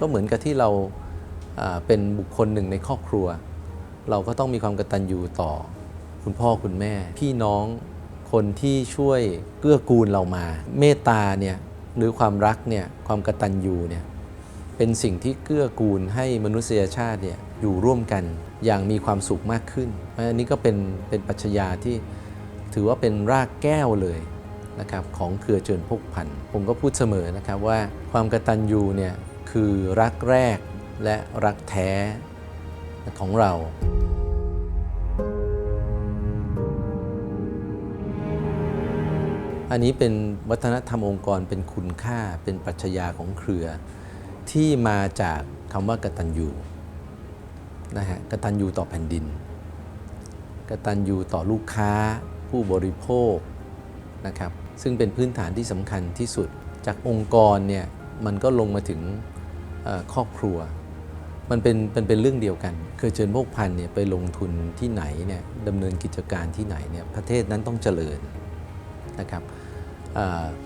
ก็เหมือนกับที่เราเป็นบุคคลหนึ่งในครอบครัว เราก็ต้องมีความกตัญญูต่อ คุณพ่อคุณแม่ พี่น้องคนที่ช่วยเกื้อกูลเรามา เมตตาเนี่ยหรือความรักเนี่ยความกตัญญูเนี่ยเป็นสิ่งที่เกื้อกูลให้มนุษยชาติเนี่ยอยู่ร่วมกันอย่างมีความสุขมากขึ้นเพราะอันนี้ก็เป็นเป็นปรัชญาที่ถือว่าเป็นรากแก้วเลยนะครับของเครือเจริญพกพันธ์ผมก็พูดเสมอนะครับว่าความกตัญญูเนี่ย คือรักแรกและรักแท้ของเรา อันนี้เป็นวัฒนธรรมองค์กรเป็นคุณค่าเป็นปรัชญาของเครือ ที่มาจากคำว่ากตัญญูนะฮะกตัญญูต่อแผ่นดิน กตัญญูต่อลูกค้า ผู้บริโภคนะครับซึ่งเป็นพื้นฐานที่สำคัญที่สุด จากองค์กรเนี่ยมันก็ลงมาถึง ครอบครัว มันเป็นเป็นเป็นเรื่องเดียวกัน เคยเชิญพวกพันเนี่ยไปลงทุนที่ไหนเนี่ยดำเนินกิจการที่ไหนเนี่ยประเทศนั้นต้องเจริญนะครับ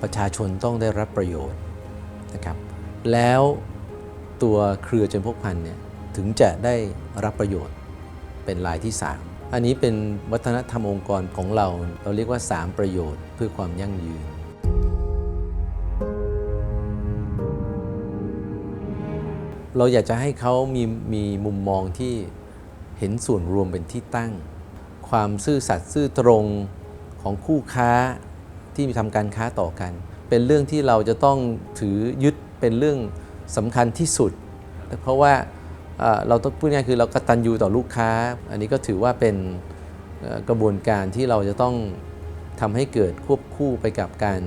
ประชาชนต้องได้รับประโยชน์นะครับแล้วตัวเครือเจริญพกพันเนี่ยถึงจะได้รับประโยชน์เป็นรายที่ 3 อันนี้เป็นวัฒนธรรมองค์กรของเรา เราเรียกว่า 3 ประโยชน์เพื่อความยั่งยืน เราอยากจะให้เขามีมีมุมมองที่เห็นส่วนรวมเป็นที่ตั้ง ความซื่อสัตย์ซื่อตรงของคู่ค้าที่มีทำการค้าต่อกัน เป็นเรื่องที่เราจะต้องถือยึดเป็นเรื่องสำคัญที่สุด เพราะว่าเราต้องพูดง่ายคือเรากตัญญูต่อลูกค้า อันนี้ก็ถือว่าเป็นกระบวนการที่เราจะต้องทำให้เกิดควบคู่ไปกับการ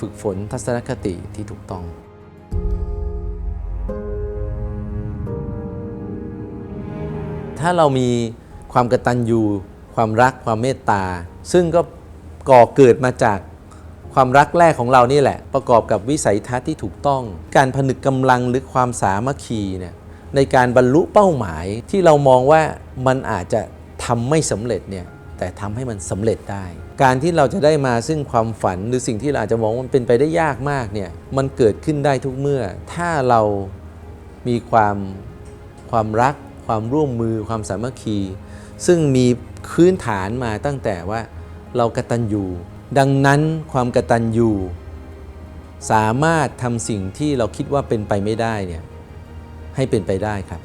ฝึกฝนทัศนคติที่ถูกต้อง ถ้าเรามีความกตัญญูความรักความเมตตา ซึ่งก็ก่อเกิดมาจากความรักแรกของเรานี่แหละ ประกอบกับวิสัยทัศน์ที่ถูกต้อง การผนึกกำลังหรือความสามัคคีเนี่ยในการบรรลุเป้าหมายที่เรามองว่ามันอาจจะทำไม่สำเร็จเนี่ยแต่ทำให้มันสำเร็จได้ การที่เราจะได้มาซึ่งความฝันหรือสิ่งที่เราอาจจะมองว่ามันเป็นไปได้ยากมากเนี่ยมันเกิดขึ้นได้ทุกเมื่อ ถ้าเรามีความความรัก ความร่วมมือความสามัคคี ซึ่งมีพื้นฐานมาตั้งแต่ว่าเรากระตันยูดังนั้นความกระตันยูสามารถทำสิ่งที่เราคิดว่าเป็นไปไม่ได้เนี่ยให้เป็นไปได้ครับ